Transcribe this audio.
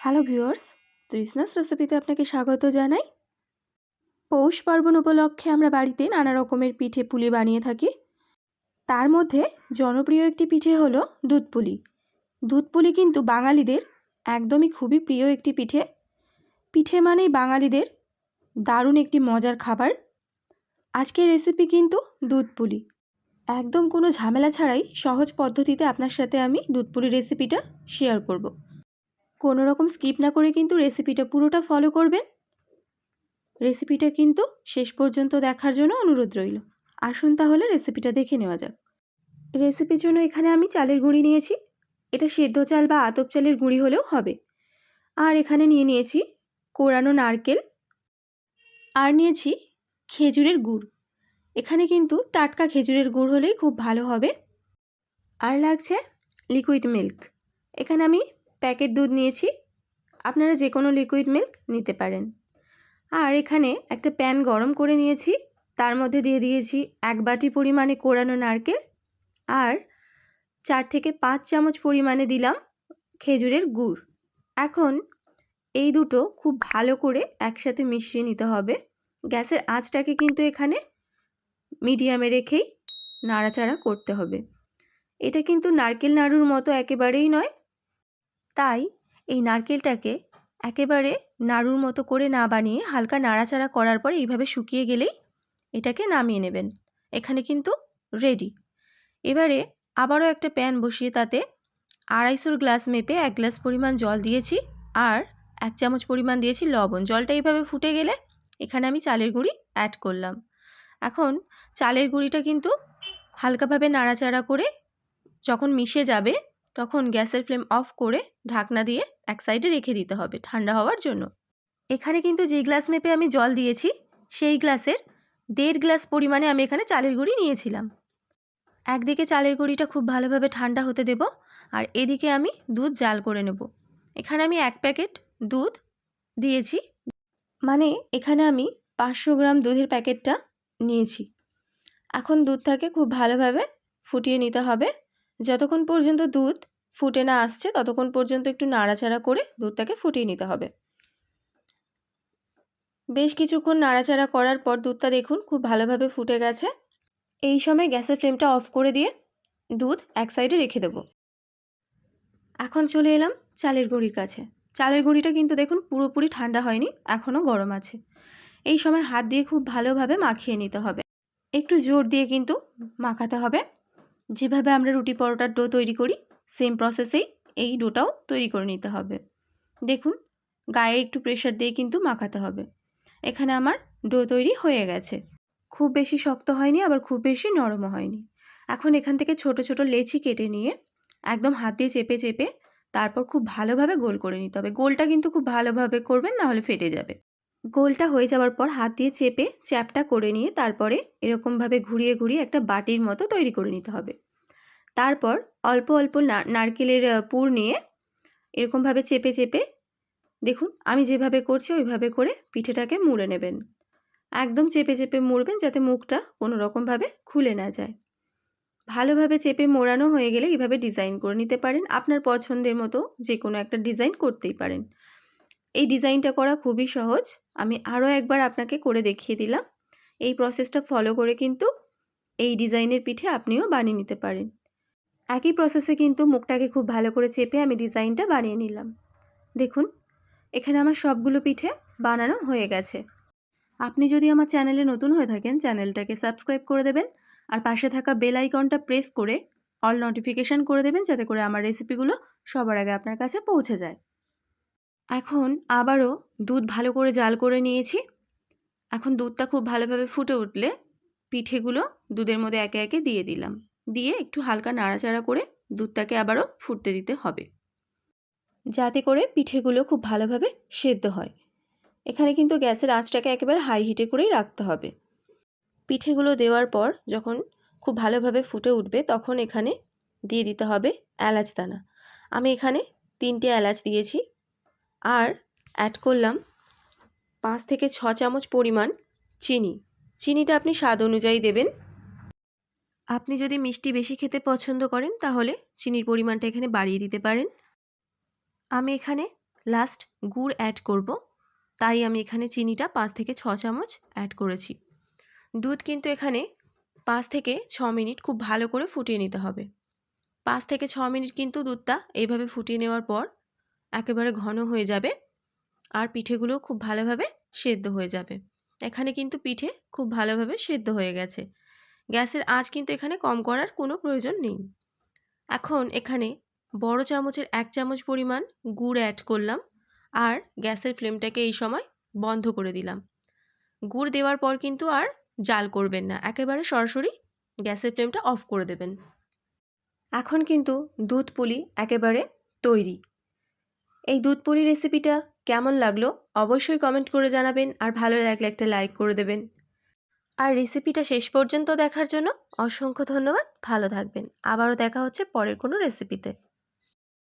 Hello viewers তৃষ্ণাস রেসিপিতে আপনাকে স্বাগত জানাই। পৌষ পার্বণ উপলক্ষে আমরা বাড়িতে নানা রকমের পিঠে পুলি বানিয়ে থাকি। তার মধ্যে জনপ্রিয় একটি পিঠে হলো দুধ পুলি। দুধ পুলি কিন্তু বাঙালিদের একদমই খুবই প্রিয় একটি পিঠে। পিঠে মানেই বাঙালিদের দারুণ একটি মজার খাবার। আজকের রেসিপি কিন্তু দুধ পুলি। একদম কোনো ঝামেলা ছাড়াই সহজ পদ্ধতিতে আপনার সাথে আমি দুধ পুলি রেসিপিটা শেয়ার করব। কোনো রকম স্কিপ না করে কিন্তু রেসিপিটা পুরোটা ফলো করবেন। রেসিপিটা কিন্তু শেষ পর্যন্ত দেখার জন্য অনুরোধ রইল। আসুন তাহলে রেসিপিটা দেখে নেওয়া যাক। রেসিপির জন্য এখানে আমি চালের গুঁড়ি নিয়েছি। এটা সেদ্ধ চাল বা আতপ চালের গুঁড়ি হলেও হবে। আর এখানে নিয়ে নিয়েছি কোরানো নারকেল। আর নিয়েছি খেজুরের গুড়। এখানে কিন্তু টাটকা খেজুরের গুড় হলেই খুব ভালো হবে। আর লাগছে লিকুইড মিল্ক এখানে আমি প্যাকেট দুধ নিয়েছি। আপনারা যে কোনো লিকুইড মিল্ক নিতে পারেন। আর এখানে একটা প্যান গরম করে নিয়েছি। তার মধ্যে দিয়ে দিয়েছি এক বাটি পরিমাণে কোরানো নারকেল আর চার থেকে পাঁচ চামচ পরিমাণে দিলাম খেজুরের গুড়। এখন এই দুটো খুব ভালো করে একসাথে মিশিয়ে নিতে হবে। গ্যাসের আঁচটাকে কিন্তু এখানে মিডিয়ামে রেখেই নাড়াচাড়া করতে হবে। এটা কিন্তু নারকেল নাড়ুর মতো একেবারেই নয় তাই এই নারকেলটাকে একেবারে নাড়ুর মতো করে না বানিয়ে হালকা নাড়াচাড়া করার পর এইভাবে শুকিয়ে গেলেই এটাকে নামিয়ে নেবেন। এখানে কিন্তু রেডি এবারে আবারও একটা প্যান বসিয়ে তাতে আড়াইশোর গ্লাস মেপে এক গ্লাস পরিমাণ জল দিয়েছি আর এক চামচ পরিমাণ দিয়েছি লবণ। জলটা এইভাবে ফুটে গেলে এখানে আমি চালের গুঁড়ি অ্যাড করলাম। এখন চালের গুঁড়িটা কিন্তু হালকাভাবে নাড়াচাড়া করে যখন মিশে যাবে তখন গ্যাসের ফ্লেম অফ করে ঢাকনা দিয়ে এক সাইডে রেখে দিতে হবে ঠান্ডা হওয়ার জন্য। এখানে কিন্তু যে গ্লাস মেপে আমি জল দিয়েছি, সেই গ্লাসের দেড় গ্লাস পরিমাণে আমি এখানে চালের গুঁড়ি নিয়েছিলাম। একদিকে চালের গুঁড়িটা খুব ভালোভাবে ঠান্ডা হতে দেব আর এদিকে আমি দুধ জাল করে নেব। এখানে আমি এক প্যাকেট দুধ দিয়েছি মানে এখানে আমি পাঁচশো গ্রাম দুধের প্যাকেটটা নিয়েছি। এখন দুধটাকে খুব ভালোভাবে ফুটিয়ে নিতে হবে। যতক্ষণ পর্যন্ত দুধ ফুটে না আসছে, ততক্ষণ পর্যন্ত একটু নাড়াচাড়া করে দুধটাকে ফুটিয়ে নিতে হবে। বেশ কিছুক্ষণ নাড়াচাড়া করার পর দুধটা দেখুন খুব ভালোভাবে ফুটে গেছে। এই সময় গ্যাসের ফ্লেমটা অফ করে দিয়ে দুধ এক সাইডে রেখে দেব। এখন চলে এলাম চালের গুঁড়ির কাছে। চালের গুঁড়িটা কিন্তু দেখুন পুরোপুরি ঠান্ডা হয়নি, এখনও গরম আছে। এই সময় হাত দিয়ে খুব ভালোভাবে মাখিয়ে নিতে হবে। একটু জোর দিয়ে কিন্তু মাখাতে হবে। যেভাবে আমরা রুটি পরোটার ডো তৈরি করি সেম প্রসেসেই এই ডোটাও তৈরি করে নিতে হবে। দেখুন, গায়ে একটু প্রেশার দিয়ে কিন্তু মাখাতে হবে। এখানে আমার ডো তৈরি হয়ে গেছে। খুব বেশি শক্ত হয়নি, আবার খুব বেশি নরমও হয়নি। এখন এখান থেকে ছোট ছোট লেচি কেটে নিয়ে একদম হাত দিয়ে চেপে চেপে তারপর খুব ভালোভাবে গোল করে নিতে হবে। গোলটা কিন্তু খুব ভালোভাবে করবেন, নাহলে ফেটে যাবে। গোলটা হয়ে যাওয়ার পর হাত দিয়ে চেপে চ্যাপটা করে নিয়ে তারপরে এরকমভাবে ঘুরিয়ে ঘুরিয়ে একটা বাটির মতো তৈরি করে নিতে হবে। তারপর অল্প অল্প নারকেলের পুর নিয়ে এরকমভাবে চেপে চেপে দেখুন আমি যেভাবে করছি ওইভাবে করে পিঠেটাকে মুড়ে নেবেন। একদম চেপে চেপে মুড়বেন যাতে মুখটা কোনো রকমভাবে খুলে না যায়। ভালোভাবে চেপে মোড়ানো হয়ে গেলে এইভাবে ডিজাইন করে নিতে পারেন। আপনার পছন্দের মতো যে কোনো একটা ডিজাইন করতেই পারেন। এই ডিজাইনটা করা খুবই সহজ। আমি আরও একবার আপনাকে করে দেখিয়ে দিলাম। এই প্রসেসটা ফলো করে কিন্তু এই ডিজাইনের পিঠে আপনিও বানিয়ে নিতে পারেন। একই প্রসেসে কিন্তু মুখটাকে খুব ভালো করে চেপে আমি ডিজাইনটা বানিয়ে নিলাম। দেখুন, এখানে আমার সবগুলো পিঠে বানানো হয়ে গেছে। আপনি যদি আমার চ্যানেলে নতুন হয়ে থাকেন, চ্যানেলটাকে সাবস্ক্রাইব করে দেবেন আর পাশে থাকা বেল আইকনটা প্রেস করে অল নোটিফিকেশান করে দেবেন, যাতে করে আমার রেসিপিগুলো সবার আগে আপনার কাছে পৌঁছে যায়। এখন আবারও দুধ ভালো করে জাল করে নিয়েছি। এখন দুধটা খুব ভালোভাবে ফুটে উঠলে পিঠেগুলো দুধের মধ্যে একে একে দিয়ে দিলাম। দিয়ে একটু হালকা নাড়াচাড়া করে দুধটাকে আবারও ফুটতে দিতে হবে। যাতে করে পিঠেগুলো খুব ভালোভাবে সেদ্ধ হয়। এখানে কিন্তু গ্যাসের আঁচটাকে একেবারে হাই হিটে করেই রাখতে হবে। পিঠেগুলো দেওয়ার পর যখন খুব ভালোভাবে ফুটে উঠবে তখন এখানে দিয়ে দিতে হবে এলাচ দানা। আমি এখানে তিনটে এলাচ দিয়েছি। আর অ্যাড করলাম পাঁচ থেকে ছ চামচ পরিমাণ চিনি। চিনিটা আপনি স্বাদ অনুযায়ী দেবেন। আপনি যদি মিষ্টি বেশি খেতে পছন্দ করেন, তাহলে চিনির পরিমাণটা এখানে বাড়িয়ে দিতে পারেন। আমি এখানে লাস্ট গুড় অ্যাড করব। তাই আমি এখানে চিনিটা পাঁচ থেকে ছ চামচ অ্যাড করেছি। দুধ কিন্তু এখানে পাঁচ থেকে ছ মিনিট খুব ভালো করে ফুটিয়ে নিতে হবে। পাঁচ থেকে ছ মিনিট কিন্তু দুধটা এইভাবে ফুটিয়ে নেওয়ার পর একেবারে ঘন হয়ে যাবে আর পিঠেগুলো খুব ভালোভাবে সেদ্ধ হয়ে যাবে। এখানে কিন্তু পিঠে খুব ভালোভাবে সেদ্ধ হয়ে গেছে। গ্যাসের আঁচ কিন্তু এখানে কম করার কোনো প্রয়োজন নেই। এখন এখানে বড় চামচের এক চামচ পরিমাণ গুড় অ্যাড করলাম আর গ্যাসের ফ্লেমটাকে এই সময় বন্ধ করে দিলাম। গুড় দেওয়ার পর কিন্তু আর জাল করবেন না, একেবারে সরাসরি গ্যাসের ফ্লেমটা অফ করে দেবেন। এখন কিন্তু দুধ পুলি একেবারে তৈরি। এই দুধ পুরি রেসিপিটা কেমন লাগল অবশ্যই কমেন্ট করে জানাবেন আর ভালো লাগলে একটা লাইক করে দেবেন। আর রেসিপিটা শেষ পর্যন্ত দেখার জন্য অসংখ্য ধন্যবাদ, ভালো থাকবেন। আবারও দেখা হচ্ছে পরের কোনো রেসিপিতে